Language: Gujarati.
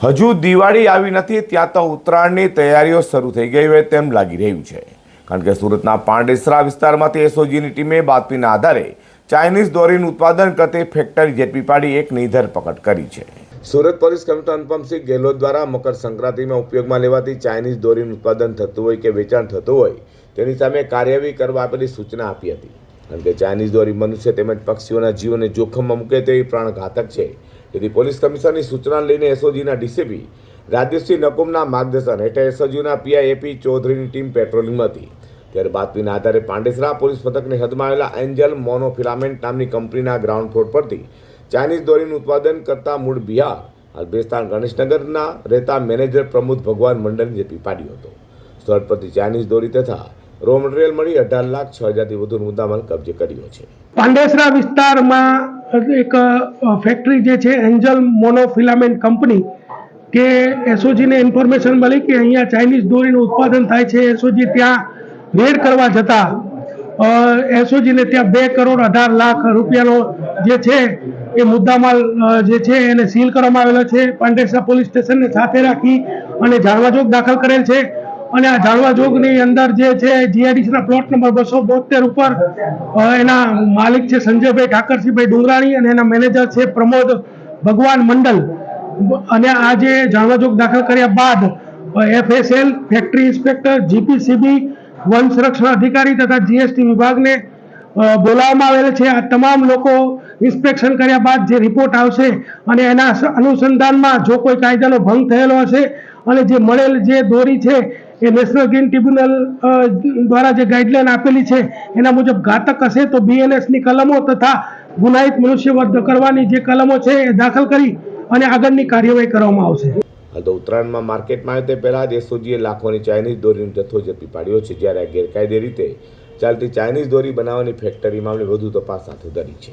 હજુ દિવાળી આવી નથી, ત્યાં તો ઉત્તરાયણની તૈયારીઓ શરૂ થઈ ગઈ હોય તેમ લાગી રહ્યું છે. કારણ કે સુરતના પાંડેસરા વિસ્તારમાંથી એસઓજીની ટીમે બાતમીના આધારે ચાઇનીઝ દોરીનું ઉત્પાદન કરતી ફેક્ટરી ઝડપી પાડી એકની ધરપકડ કરી છે. સુરત પોલીસ કમિશનર અનુપમસિંહ ગેહલોત દ્વારા મકર સંક્રાંતિમાં ઉપયોગમાં લેવાતી ચાઇનીઝ દોરીનું ઉત્પાદન થતું હોય કે વેચાણ થતું હોય, તેની સામે કાર્યવાહી કરવા આપેલી સૂચના આપી હતી. કારણ કે ચાઇનીઝ દોરી મનુષ્ય તેમજ પક્ષીઓના જીવનને જોખમમાં મૂકે તેવી પ્રાણઘાતક છે. તેથી પોલીસ કમિશનરની સૂચના લઈને એસઓજીના ડીસીપી રાજેશસિંહ નકુમના માર્ગદર્શન હેઠળ એસઓજીના પીઆઈ એપી ચૌધરીની ટીમ પેટ્રોલિંગમાં હતી. ત્યારે બાતમીના આધારે પાંડેસરા પોલીસ મથકની હદમાં આવેલા એન્જલ મોનોફિલામેન્ટ નામની કંપનીના ગ્રાઉન્ડ ફ્લોર પરથી ચાઇનીઝ દોરીનું ઉત્પાદન કરતા મૂળ બિહાર, હાલ બેસ્તાન ગણેશનગરના રહેતા મેનેજર પ્રમોદ ભગવાન મંડળને ઝડપી પાડ્યો હતો. સ્થળ પરથી ચાઇનીઝ દોરી તથા રો મટીરિયલ મળી અઢાર લાખ છ હજારથી વધુ મુદ્દામાલ કબજે કર્યો છે. પાંડેસરા વિસ્તારમાં એક ફેક્ટરી જે છે એન્જલ મોનોફિલામેન્ટ કંપની કે એસઓજીને ઇન્ફોર્મેશન મળી કે અહીંયા ચાઇનીઝ દોરીનું ઉત્પાદન થાય છે. એસઓજી ત્યાં રેડ કરવા જતા એસઓજીને ત્યાં બે કરોડ અઢાર લાખ રૂપિયાનો જે છે, એ મુદ્દામાલ જે છે, એને સીલ કરવામાં આવેલો છે. પાંડેસરા પોલીસ સ્ટેશનને સાથે રાખી અને જાણવાજોગ દાખલ કરેલ છે. અને આ જાણવાજોગની અંદર જે છે જીઆઈડીસીના પ્લોટ નંબર બસો બોતેર ઉપર એના માલિક છે સંજયભાઈ ઠાકરસિંહભાઈ ડુંગરાણી અને એના મેનેજર છે પ્રમોદ ભગવાન મંડલ. અને આ જે જાણવાજોગ દાખલ કર્યા બાદ એફએસએલ ફેક્ટરી ઇન્સ્પેક્ટર જીપીસીબી વન સંરક્ષણ અધિકારી તથા જીએસટી વિભાગને બોલાવવામાં આવેલ છે. આ તમામ લોકો ઇન્સ્પેક્શન કર્યા બાદ જે રિપોર્ટ આવશે અને એના અનુસંધાનમાં જો કોઈ કાયદાનો ભંગ થયેલો હશે અને જે મળેલ જે દોરી છે એ નેશનલ ગ્રીન ટ્રિબ્યુનલ દ્વારા જે ગાઈડલાઈન આપેલી છે, એના મુજબ ઘાતક હશે તો બીએનએસની કલમો તથા ગુનાહિત મનુષ્યવધ કરવાની જે કલમો છે એ દાખલ કરી અને આગળની કાર્યવાહી કરવામાં આવશે. હાલ તો ઉત્તરાયણમાં માર્કેટમાં આવે તે પહેલાં જ એસઓજીએ લાખોની ચાઇનીઝ દોરીનો જથ્થો ઝડપી પાડ્યો છે, જ્યારે આ ગેરકાયદે રીતે ચાલતી ચાઇનીઝ દોરી બનાવવાની ફેક્ટરી મામલે વધુ તપાસ હાથ ધરી છે.